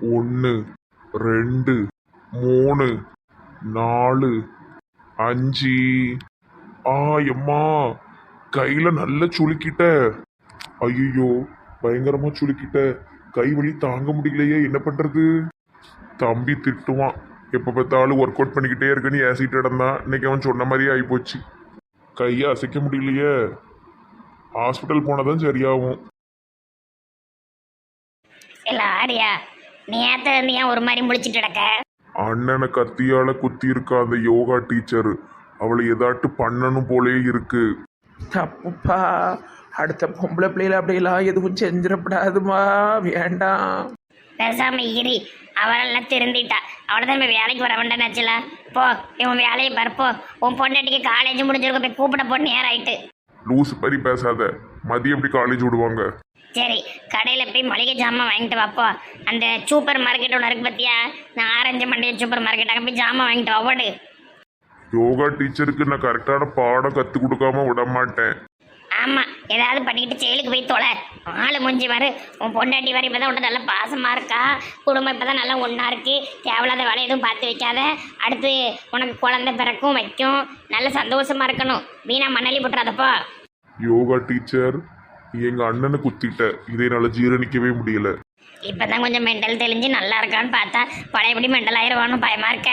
ஒன்று ரெண்டு மூணு நாலு அஞ்சு. ஆ எம்மா கையில நல்ல சுளுக்கிட்ட. ஐயோ பயங்கரமா சுளுக்கிட்ட. கை வலி தாங்க முடியலையே என்ன பண்றது? தம்பி திட்டுவான். எப்ப பார்த்தாலும் ஒர்க் அவுட் பண்ணிக்கிட்டே இருக்குன்னு ஏசிட்டு இடந்தான் இன்னைக்கு அவன் சொன்ன மாதிரியே ஆகிப்போச்சு கையை அசைக்க முடியலையே. ஹாஸ்பிட்டல் போனதான் சரியாகும். இல்ல ஆரியா நீ ஏத்த நீ ஏன் ஒரு மாதிரி முழிச்சிட்டு கிடக்க? அண்ணனை கத்தியால குத்தி இருக்க அந்த யோகா டீச்சர். அவளை ஏதாட்டு பண்ணணும் போலே இருக்கு. தப்புப்பா. அடுத்த பொம்பளை பிள்ளைல அப்படியெல்லாம் எதுவும் செஞ்சிடப்படாதுமா. வேண்டாம். பேசாம இரி. அவளெல்லாம் திருந்திட்டா. அவ்வளோதான் போய் வேலைக்கு வர வேண்டாம்னாச்சுல போ. இவன் வேலையை பருப்போ உன் பொண்டாட்டிக்கு காலேஜ் முடிஞ்சிருக்க போய் கூப்பிட போட்டு நேரம் ஆயிட்டு லூஸ் மாதிரி பேசாத. மதியம் எப்படி காலேஜ் விடுவாங்க? சரி கடையில் போய் மளிகை ஜாமான் வாங்கிட்டு வாப்போ. அந்த சூப்பர் மார்க்கெட் ஒன்று இருக்கு பார்த்தியா நான் ஆரஞ்சு மண்டிய சூப்பர் மார்க்கெட் அங்கே போய் ஜாமான் வாங்கிட்டு வா ஓடு. யோகா டீச்சருக்கு நான் கரெக்டான பாடம் கற்றுக் கொடுக்காம விட மாட்டேன். ஆமாம் ஏதாவது பண்ணிக்கிட்டு செயலுக்கு போய் தொலை. ஆளு மூஞ்சி வரு உன் பொண்டாட்டி வர இப்போ தான் உன்ட்ட நல்ல பாசமாக இருக்கா? குடும்பம் இப்போ தான் நல்லா ஒன்றா இருக்கு. தேவையில்லாத வேலை எதுவும் பார்த்து வைக்காத. அடுத்து உனக்கு குழந்தை பிறக்கும் வைக்கும். நல்ல சந்தோஷமா இருக்கணும். வீணா மண்ணலி போட்டுறாதப்பா யோகா டீச்சர் எங்க அண்ணனை குத்திட்ட. இதை என்னால ஜீரணிக்கவே முடியல. இப்போ தான் கொஞ்சம் மெண்டல் தெளிஞ்சு நல்லா இருக்கான்னு பார்த்தா பழையபடி மெண்டல் ஆயிடுவான்னு பயமாக இருக்க?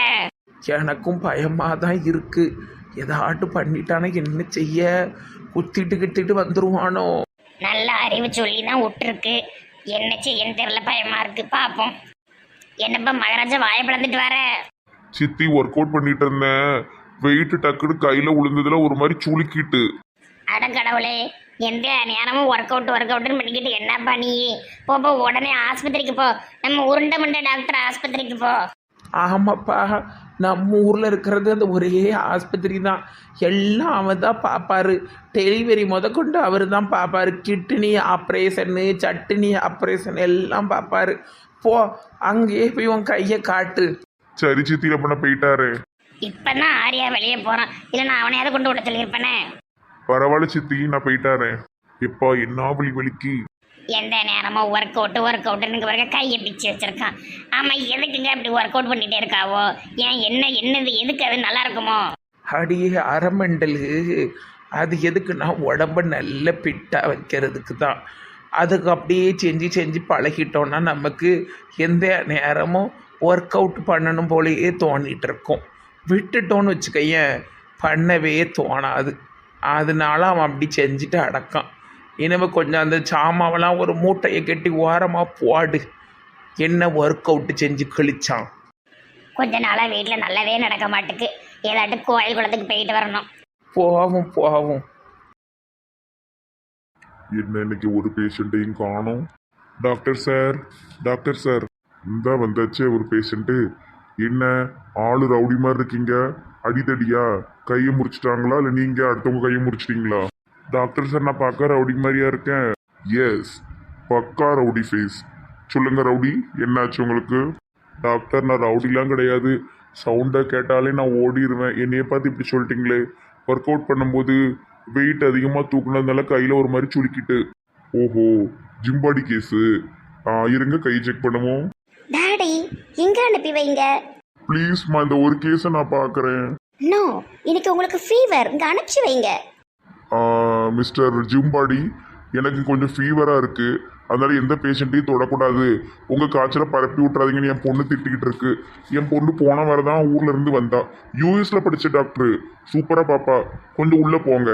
எனக்கும் பயமாக தான் இருக்கு. ஏதாட்டு பண்ணிட்டானே என்ன செய்ய? குத்திட்டு கிட்டிட்டு வந்துருவானோ? நல்ல அறிவு சொல்லி தான் விட்டுருக்கு. என்ன செய்யன்னு தெரியல பயமா இருக்கு. பார்ப்போம் என்னப்பா மகாராஜா வாயை பிளந்துட்டு வர? சித்தி ஒர்க் அவுட் பண்ணிட்டு இருந்தேன். வெயிட் டக்குன்னு கையில விழுந்ததுல ஒரு மாதிரி சுளுக்கிட்டு. அட கடவுளே. எந்த நேரமும் ஒர்க் அவுட் ஒர்க் அவுட்னு பண்ணிக்கிட்டு என்னப்பா நீ? போ போ உடனே ஆஸ்பத்திரிக்கு போ. நம்ம உருண்டை மண்டை டாக்டர் ஆஸ்பத்திரிக்கு போ. ஆமாப்பா. நம்ம ஊரில் இருக்கிறது அந்த ஒரே ஆஸ்பத்திரி தான். எல்லாம் அவன் தான் பார்ப்பாரு டெலிவரி முதற்கொண்டு அவர் தான் பார்ப்பாரு கிட்னி ஆப்ரேஷனு சட்டினி ஆப்ரேஷன் எல்லாம் பார்ப்பாரு போ அங்கேயே போய் உன் கையை காட்டு. சரி சித்தி அப்ப நான் போயிட்டாரு இப்பதான் ஆரியா வெளியே போறான். இல்ல நான் அவனையாவது கொண்டு விட சொல்லியிருப்பேனே. பரவாயில்ல சித்தி நான் போயிட்டாரேன் எப்பா என்ன வலி வலிக்கு எந்த நேரமும் ஒர்க் அவுட் ஒர்க் அவுட்னு பிறகு கையை பிச்சு வச்சிருக்கான். ஆமா எதுக்குங்க இப்படி ஒர்க் அவுட் பண்ணிட்டே இருக்காவோ? ஏன் என்ன என்னது எதுக்கு அது நல்லா இருக்குமோ? அடியே அரைமண்டலு அது எதுக்குன்னா உடம்ப நல்ல பிட்டாக வைக்கிறதுக்கு தான். அதுக்கு அப்படியே செஞ்சு செஞ்சு பழகிட்டோன்னா நமக்கு எந்த நேரமும் ஒர்க் அவுட் பண்ணணும் போலயே தோணிட்டு இருக்கும். விட்டுட்டோன்னு வச்சுக்கையன் பண்ணவே தோணாது. அதனால அவன் அப்படி செஞ்சுட்டு அடக்கான். இனிமே கொஞ்சம் அந்த சாமாவெல்லாம் ஒரு மூட்டையை கட்டி ஓரமாக போடு. என்ன ஒர்க் அவுட் செஞ்சு கழிச்சான். கொஞ்ச நாளா வீட்டுல நல்லாவே நடக்க மாட்டுக்கு. ஏதாட்டு கோயில் குளத்துக்கு போயிட்டு வரணும். போவும் போவும். என்ன இன்னைக்கு ஒரு பேஷண்ட்டையும் காணோம்? டாக்டர் சார் டாக்டர் சார் இந்த வந்தாச்சே ஒரு பேஷண்ட்டு என்ன ஆளு ரவுடி மாதிரி இருக்கீங்க? அடிதடியா? கையை முறிச்சிட்டாங்களா இல்லை நீங்க அடுத்தவங்க கையை முறிச்சிட்டீங்களா டாக்டர் சார் நான் பார்க்க ரவுடி மாதிரியா இருக்கேன். எஸ் பக்கா ரவுடி ஃபேஸ் சொல்லுங்க ரவுடி என்னாச்சு உங்களுக்கு? டாக்டர் நான் ரவுடிலாம் கிடையாது. சவுண்டை கேட்டாலே நான் ஓடிடுவேன் என்னைய பார்த்து இப்படி சொல்லிட்டீங்களே. ஒர்க் அவுட் பண்ணும்போது வெயிட் அதிகமாக தூக்குனதுனால கையில் ஒரு மாதிரி சுருக்கிட்டு. ஓஹோ ஜிம்பாடி கேஸு இருங்க கை செக் பண்ணுவோம். டாடி எங்க அனுப்பி வைங்க? ப்ளீஸ்மா இந்த ஒரு கேஸை நான் பார்க்குறேன். நோ இன்னைக்கு உங்களுக்கு ஃபீவர் இங்க அனுப்பிச்சு வைங்க. மிஸ்டர் ஜிம்பாடி எனக்கு கொஞ்சம் ஃபீவராக இருக்குது அதனால எந்த பேஷண்ட்டையும் தொடக்கூடாது. உங்கள் காய்ச்சலை பரப்பி விட்றாதீங்கன்னு என் பொண்ணு திட்டிக்கிட்டு இருக்கு. என் பொண்ணு போன வார தான் ஊர்ல இருந்து வந்தா. யூஎஸ்ல படிச்ச டாக்டர் சூப்பராக பாப்பா. கொஞ்சம் உள்ளே போங்க.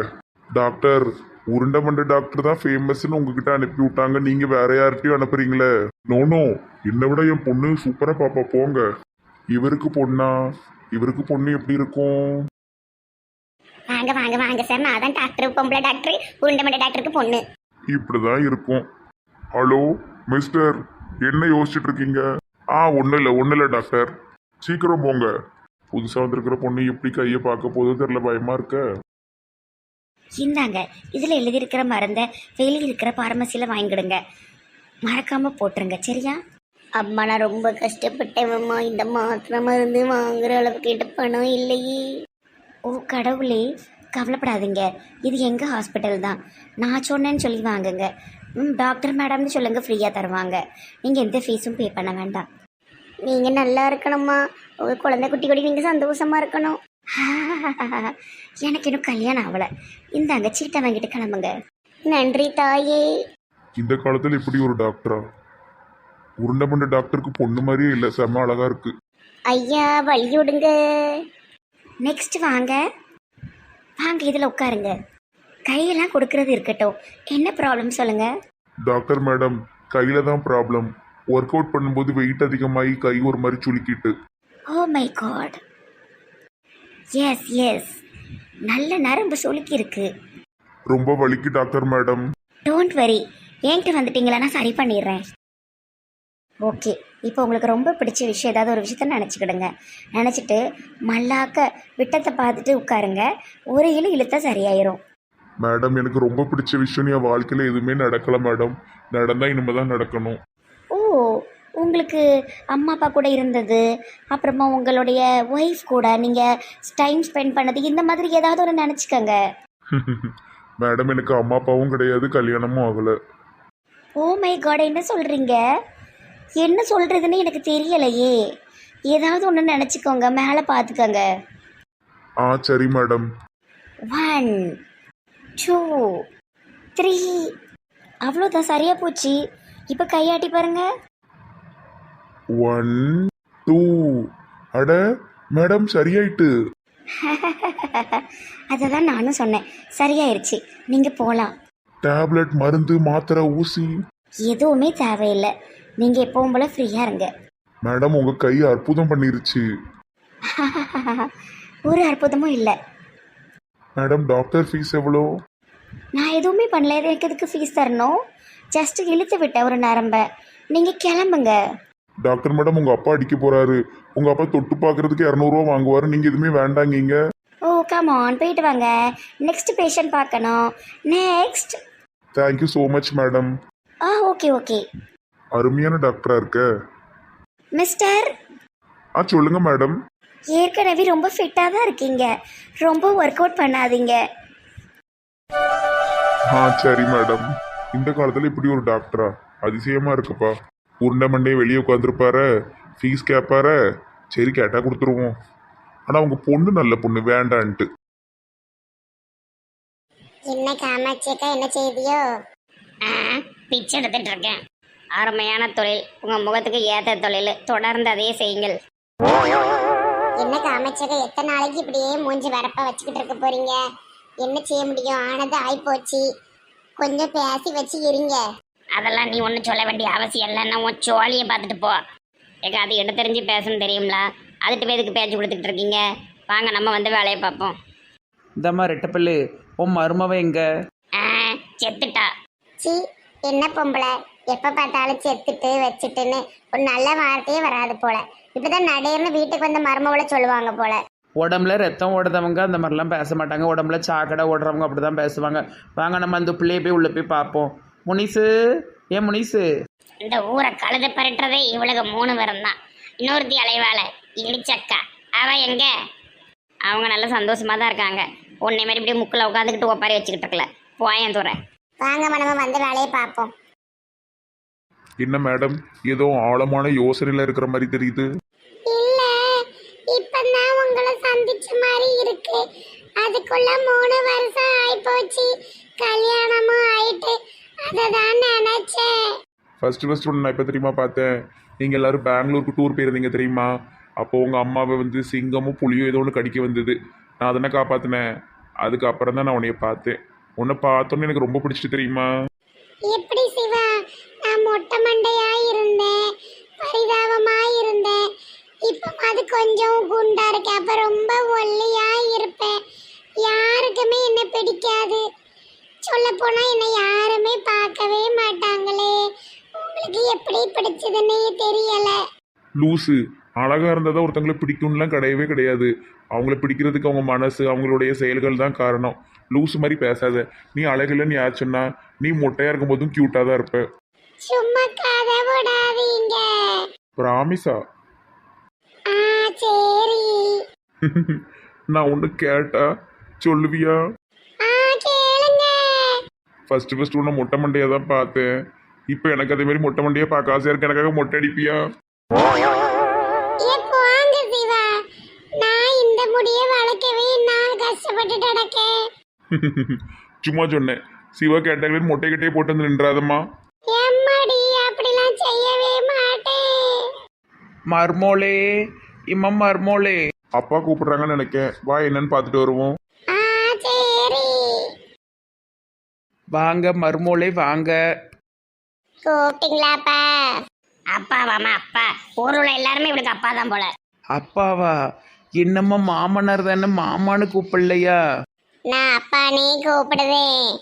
டாக்டர் உருண்டை மண்ட டாக்டர் தான் ஃபேமஸ்னு உங்ககிட்ட அனுப்பி விட்டாங்க. நீங்க வேற யார்கிட்டயும் அனுப்புறீங்களே? நோனோ என்னை விட என் பொண்ணு சூப்பரா பாப்பா. போங்க. இவருக்கு பொண்ணா? இவருக்கு பொண்ணு எப்படி இருக்கும்? வாங்க வாங்க வாங்க சார் நான் தான் டாக்டர் பொம்பளை டாக்டர் உருண்டமண்ட டாக்டருக்கு பொண்ணு. இப்படிதான் இருக்கும். ஹலோ மிஸ்டர் என்ன யோசிச்சுட்டு இருக்கீங்க? ஆ ஒன்றும் இல்லை ஒன்றும் இல்லை டாக்டர் சீக்கிரம் போங்க. புதுசாக வந்திருக்கிற பொண்ணு எப்படி கையை பார்க்க போதோ தெரியல பயமா இருக்க? இந்தாங்க இதில் எழுதியிருக்கிற மருந்தை வெளியில் இருக்கிற பார்மசியில் வாங்கிடுங்க. மறக்காம போட்டுருங்க சரியா? அம்மா நான் ரொம்ப கஷ்டப்பட்டேன்மா இந்த மாத்திரை மருந்து வாங்குற அளவுக்கு கிட்ட பணம் இல்லையே. ஓ கடவுளே கவலைப்படாதீங்க. இது எங்கள் ஹாஸ்பிட்டல் தான். நான் சொன்னேன்னு சொல்லி வாங்குங்க. ம் டாக்டர் மேடம்னு சொல்லுங்கள் ஃப்ரீயாக தருவாங்க. நீங்கள் எந்த ஃபீஸும் பே பண்ண வேண்டாம். நீங்க நல்லா இருக்கணும்மா. உங்க குழந்தை குட்டி கூட நீங்க சந்தோஷமா இருக்கணும். எனக்கு இன்னும் கல்யாணம் ஆகல. இந்தாங்க சீட்டை வாங்கிட்டு கிளம்புங்க. நன்றி தாயே. இந்த காலத்துல இப்படி ஒரு டாக்டரா உருண்டை மண்ட டாக்டருக்கு பொண்ணு மாதிரியே இல்லை. செம்ம அழகா இருக்கு. ஐயா வழி விடுங்க. நெக்ஸ்ட் வாங்க. வாங்க இதில் உட்காருங்க. கையெல்லாம் கொடுக்கறது இருக்கட்டும். என்ன ப்ராப்ளம் சொல்லுங்க? டாக்டர் மேடம் கையில தான் ப்ராப்ளம் ஒர்க் அவுட் பண்ணும்போது வெயிட் அதிகமாகி கை ஒரு மாதிரி சுளுக்கிட்டு. Oh my god yes yes நல்ல நரம்பு சுளுக்கி இருக்கு ரொம்ப வலிக்கு டாக்டர் மேடம். டோன்ட் வரி என்கிட்ட வந்துட்டீங்களா? நான் சரி பண்ணிடுறேன். ஓகே. இப்போ உங்களுக்கு ரொம்ப பிடிச்ச விஷயம் ஏதாவது ஒரு விஷயத்த நினச்சிக்கிடுங்க. நினச்சிட்டு மல்லாக்க விட்டத்தை பார்த்துட்டு உட்காருங்க. ஒரு இழு இழுத்தா சரியாயிரும். மேடம் எனக்கு ரொம்ப பிடிச்ச விஷயம் என் வாழ்க்கையில எதுவுமே நடக்கல மேடம். நடந்தா இனிமே தான் நடக்கணும். ஓ உங்களுக்கு அம்மா அப்பா கூட இருந்தது. அப்புறமா உங்களுடைய ஒய்ஃப் கூட நீங்கள் டைம் ஸ்பெண்ட் பண்ணது. இந்த மாதிரி ஏதாவது ஒரு நினச்சிக்கோங்க. மேடம் எனக்கு அம்மா அப்பாவும் கிடையாது. கல்யாணமும் ஆகல. ஓ மை காட் என்ன சொல்கிறீங்க என்ன சொல்கிறதுன்னு எனக்கு தெரியலையே. ஏதாவது ஒன்று நினச்சிக்கோங்க மேலே பார்த்துக்கோங்க ஆ சரி மேடம். ஒன் டூ த்ரீ அவ்வளோதான் சரியாக போச்சு. இப்போ கையாட்டி பாருங்க. ஒன் டூ அட மேடம் சரியாயிட்டு. அதை தான் நானும் சொன்னேன். சரியாயிருச்சு. நீங்கள் போகலாம் டேப்லெட் மருந்து மாத்திரை ஊசி. எதுவுமே தேவையில்லை. நீங்கள் எப்பவும் போல் ஃப்ரீயாக இருங்க. மேடம் உங்க கை அற்புதம் பண்ணிருச்சு. ஒரு அற்புதமும் இல்லை. மேடம் டாக்டர் ஃபீஸ் எவ்வளோ? நான் எதுவுமே பண்ணல. எனக்கு எதுக்கு ஃபீஸ் தரணும்? ஜஸ்ட் இழுத்து விட்டேன் ஒரு நரம்ப. நீங்கள் கிளம்புங்க. டாக்டர் மேடம் உங்க அப்பா அடிக்க போறாரு. உங்க அப்பா தொட்டு பார்க்கறதுக்கு இரநூறுவா வாங்குவாரு. நீங்க எதுவுமே வேண்டாங்கீங்க ஓ கம் ஆன் போயிட்டு வாங்க. நெக்ஸ்ட் பேஷண்ட் பார்க்கணும். Next thank you so much madam ah okay okay அருமையான டாக்டரா இருக்க? மிஸ்டர். ஆ சொல்லுங்க மேடம் ஏற்கனவே ரொம்ப ஃபிட்டாக தான் இருக்கீங்க. ரொம்ப ஒர்க் அவுட் பண்ணாதீங்க. ஆ சரி மேடம் இந்த காலத்துல இப்படி ஒரு டாக்டரா அதிசயமா இருக்குப்பா. உருண்டை மண்டையை வெளியே உட்காந்துருப்பாரு ஃபீஸ் கேட்பாரு சரி கேட்டா கொடுத்துருவோம். ஆனா உங்க பொண்ணு நல்ல பொண்ணு வேண்டான்ட்டு. என்ன காமாட்சியக்கா என்ன செய்தியோ? பிச்சை எடுத்துட்டு இருக்கேன். அருமையான தொழில். உங்க முகத்துக்கு ஏத்த தொழில். தொடர்ந்து அதையே செய்யுங்கள். என்ன காமாட்சியக்கா எத்தனை நாளைக்கு இப்படியே மூஞ்சி வரப்ப வச்சுக்கிட்டு இருக்க போறீங்க? என்ன செய்ய முடியும்? ஆனது ஆயிப்போச்சு. கொஞ்சம் பேசி வச்சு இருங்க. அதெல்லாம் நீ ஒன்றும் சொல்ல வேண்டிய அவசியம் இல்லை. நான் உன் சோழியை பார்த்துட்டு போ. ஏக்கா அது எடுத்து தெரிஞ்சு பேசணும் தெரியுங்களா அதுட்டு பேருக்கு பேச்சு கொடுத்துட்டு இருக்கீங்க? வாங்க நம்ம வந்து வேலையை பார்ப்போம். இந்தம்மா ரெட்டப்பல்லு. உன் மருமவ எங்க? ஆ, செத்துட்டா. சி என்ன பொம்பளை? எப்ப பார்த்தாலும் செத்துட்டு வச்சுட்டுன்னு ஒரு நல்ல வார்த்தையே வராது போல. இப்பதான் நடையர்னு வீட்டுக்கு வந்த மருமவளை சொல்லுவாங்க போல. உடம்புல ரத்தம் ஓடுறவங்க அந்த மாதிரிலாம் பேச மாட்டாங்க. உடம்புல சாக்கடை ஓடுறவங்க அப்படி தான் பேசுவாங்க. வாங்க நம்ம அந்த பிள்ளைய போய் உள்ளே போய் பார்ப்போம். முனிசு ஏன் முனிசு? இந்த ஊரை கழுத பரட்டுறதே இவளுக்கு மூணு பேரும் தான். இன்னொருத்தி அலைவாள இடிச்சக்கா. அவ எங்க? அவங்க நல்ல சந்தோஷமா தான் இருக்காங்க. உன்னை மாதிரி இப்படி முக்கில் உட்காந்துக்கிட்டு ஒப்பாரி வச்சுக்கிட்டு இருக்கல. போயன் துறை வாங்க நம்ம வந்து வேலையை பார்ப்போம். என்ன மேடம்? ஏதோ ஆழமான யோசனையில இருக்கிற மாதிரி தெரியுது. இல்ல இப்பதான் உங்களை சந்திச்ச மாதிரி இருக்கு. அதுக்குள்ள மூணு வருஷம் ஆயிப்போச்சு. கல்யாணமும் ஆயிட்டு. அததான் நினைச்சேன். ஃபர்ஸ்ட் ஃபர்ஸ்ட் ஒன்று நான் இப்போ தெரியுமா பார்த்தேன்? நீங்கள் எல்லாரும் பெங்களூருக்கு டூர் போயிருந்தீங்க தெரியுமா? அப்போ உங்கள் அம்மாவை வந்து சிங்கமும் புலியும் ஏதோ ஒன்று கடிக்க வந்தது. நான் அதனை காப்பாற்றினேன் அதுக்கப்புறம் தான் நான் உன்னைய பார்த்தேன். உன்னை பார்த்தோன்னே எனக்கு ரொம்ப பிடிச்சிட்டு தெரியுமா? எப்படி சிவா? நான் மொட்டை மண்டையாக இருந்தேன். பரிதாபமாக இருந்தேன். இப்போ அது கொஞ்சம் குண்டா இருக்கு. அப்போ ரொம்ப ஒல்லியாக இருப்பேன். யாருக்குமே என்ன பிடிக்காது. சொல்லப்போனால் என்னை யாருமே பார்க்கவே மாட்டாங்களே. உங்களுக்கு எப்படி பிடிச்சதுன்னே தெரியலை. லூசு அழகாக இருந்தால் தான் ஒருத்தங்களை பிடிக்கும்லாம் கிடையவே கிடையாது. அவங்கள பிடிக்கிறதுக்கு அவங்க மனசு அவங்களுடைய செயல்கள் தான் காரணம். லூஸ் மாதிரி பேசாத. நீ அழகில்லைன்னு யார் சொன்னா நீ மொட்டையாக இருக்கும்போதும் க்யூட்டாக தான் இருப்ப. நான் ஒன்று கேட்டா சொல்லுவியா? ஆ கேளுங்க. ஃபர்ஸ்ட் ஃபர்ஸ்ட் உன்னை மொட்டை மண்டையா எனக்கு அதே மாதிரி மொட்டை மண்டையா பார்க்க இருக்கு. எனக்காக மொட்டை அடிப்பியா? ஏ, போங்க சும்மா சொன்னேன். சிவா கேட்டகரியில் மொட்டை கட்டையே போட்டு வந்து நின்றாதம்மா. மர்மோளே இம்மா மர்மோளே. அப்பா கூப்பிடுறாங்கன்னு நினைக்கேன். வா என்னன்னு பார்த்துட்டு வருவோம். வாங்க மர்மோளே வாங்க. கூப்பிட்டீங்களாப்பா? அப்பா மாமா அப்பா. ஊர்ல உள்ள எல்லாருமே இவனுக்கு அப்பா தான் போல. அப்பாவா? என்னம்மா மாமனார் தானே மாமான்னு கூப்பிடலையா? நான் அப்பா நீ கூப்பிடுவேன்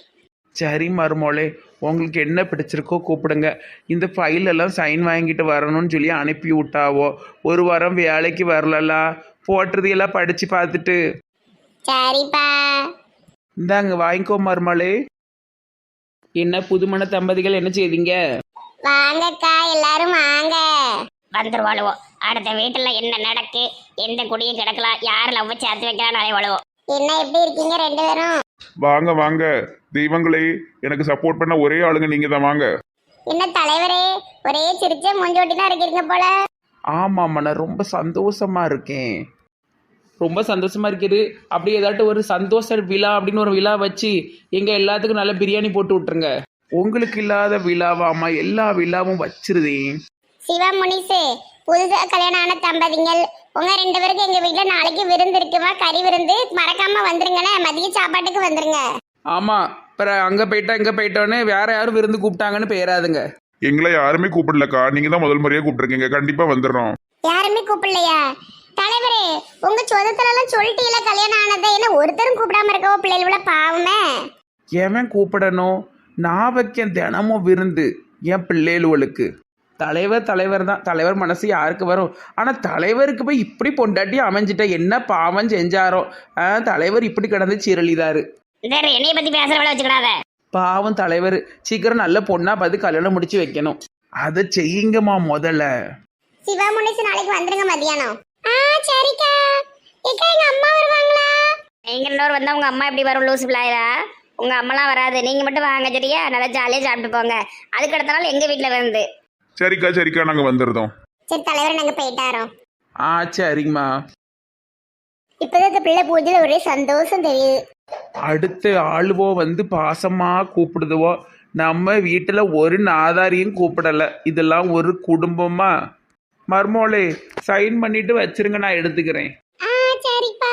சரி மருமோளே. உங்களுக்கு என்ன பிடிச்சிருக்கோ கூப்பிடுங்க. இந்த ஃபைல் எல்லாம் சைன் வாங்கிட்டு வரணும்னு சொல்லி அனுப்பி விட்டாவோ? ஒரு வாரம் வேலைக்கு வரலலா போட்டுறது எல்லாம் படித்து பார்த்துட்டு. சரிப்பா. இந்தாங்க வாங்கிக்கோ மருமகளே. என்ன புதுமண தம்பதிகள் என்ன செய்தீங்க? வாங்கக்கா எல்லாரும் வாங்க. வந்துருவாளுவோம் அடுத்த வீட்டுல என்ன நடக்கு எந்த குடியும் கிடக்கலாம் யார் லவ் சேர்த்து வைக்கலாம் அலைவாளுவோம் என்ன எப்படி இருக்கீங்க ரெண்டு பேரும்? வாங்க வாங்க. தெய்வங்களே எனக்கு சப்போர்ட் பண்ண ஒரே ஆளுங்க நீங்க தான். வாங்க. என்ன தலைவரே ஒரே சிரிச்ச மூஞ்சோட்டி தான் இருக்கீங்க போல. ஆமாம்மா நான் ரொம்ப சந்தோஷமா இருக்கேன். ரொம்ப சந்தோஷமா இருக்குது. அப்படி ஏதாட்டும் ஒரு சந்தோஷ விழா அப்படின்னு ஒரு விழா வச்சு எங்க எல்லாத்துக்கும் நல்ல பிரியாணி போட்டு விட்டுருங்க. உங்களுக்கு இல்லாத விழாவாமா எல்லா விழாவும் வச்சிருதேன். சிவா முனிசு புதுசா கல்யாணம் ஆன தம்பதிகள் உங்க ரெண்டு பேருக்கு எங்க வீட்டுல நாளைக்கு விருந்து இருக்குமா கறி விருந்து. மறக்காம வந்துருங்கண்ணே மதிய சாப்பாட்டுக்கு வந்துருங்க. ஆமா அப்புறம் அங்க போயிட்டா இங்க போயிட்டோன்னு வேற யாரும் விருந்து கூப்பிட்டாங்கன்னு பேராதுங்க. எங்களை யாருமே கூப்பிடலக்கா. நீங்க தான் முதல் முறையா கூப்பிட்டுருக்கீங்க. கண்டிப்பா வந்துடுறோம். யாருமே கூப்பிடலையா? தலைவரே உங்க சொந்தத்துல எல்லாம் சொல்லிட்டீங்களா கல்யாணம் ஆனதை. என்ன ஒருத்தரும் கூப்பிடாம இருக்கவோ பிள்ளைகளோட பாவமே? எவன் கூப்பிடணும்? நான் வைக்கேன் தினமும் விருந்து என் பிள்ளைகளுக்கு. தலைவர் தலைவர் தான். தலைவர் மனசு யாருக்கு வரும்? ஆனால் தலைவருக்கு போய் இப்படி பொண்டாட்டி அமைஞ்சிட்ட என்ன பாவம் செஞ்சாரோ? தலைவர் இப்படி கிடந்து சீரழிதாரு என்னைய பத்தி பேசுறவள வச்சுக்கிடாத. பாவம் தலைவர். சீக்கிரம் நல்ல பொண்ணா பார்த்து கல்யாணம் முடிச்சு வைக்கணும். அதை செய்யுங்கம்மா முதல்ல. சிவா முனிசு நாளைக்கு வந்துருங்க மதியானம் ஆ சரிக்கா. ஏக்கா எங்க அம்மா வருவாங்களா? நீங்க இன்னொரு வந்தா உங்க அம்மா எப்படி வரும் லூசு பிள்ளையா உங்க அம்மாலாம் வராது. நீங்க மட்டும் வாங்க சரியா? நல்லா ஜாலியா சாப்பிட்டு போங்க. அதுக்கு அடுத்த நாள் எங்க வீட்டுல வந்து. சரிக்கா சரிக்கா நாங்க வந்துடுறோம் சரி தலைவர் நாங்க போயிட்டாரோம். ஆ சரிங்கம்மா. இப்பதான் இந்த பிள்ளை பூஜையில ஒரே சந்தோஷம் தெரியுது. அடுத்த ஆளுவோ வந்து பாசமா கூப்பிடுதுவோ நம்ம வீட்டில் ஒரு நாதாரியும் கூப்பிடல. இதெல்லாம் ஒரு குடும்பமா? மர்மோளே சைன் பண்ணிட்டு வச்சிருங்க நான் எடுத்துக்கிறேன். ஆ சரிப்பா.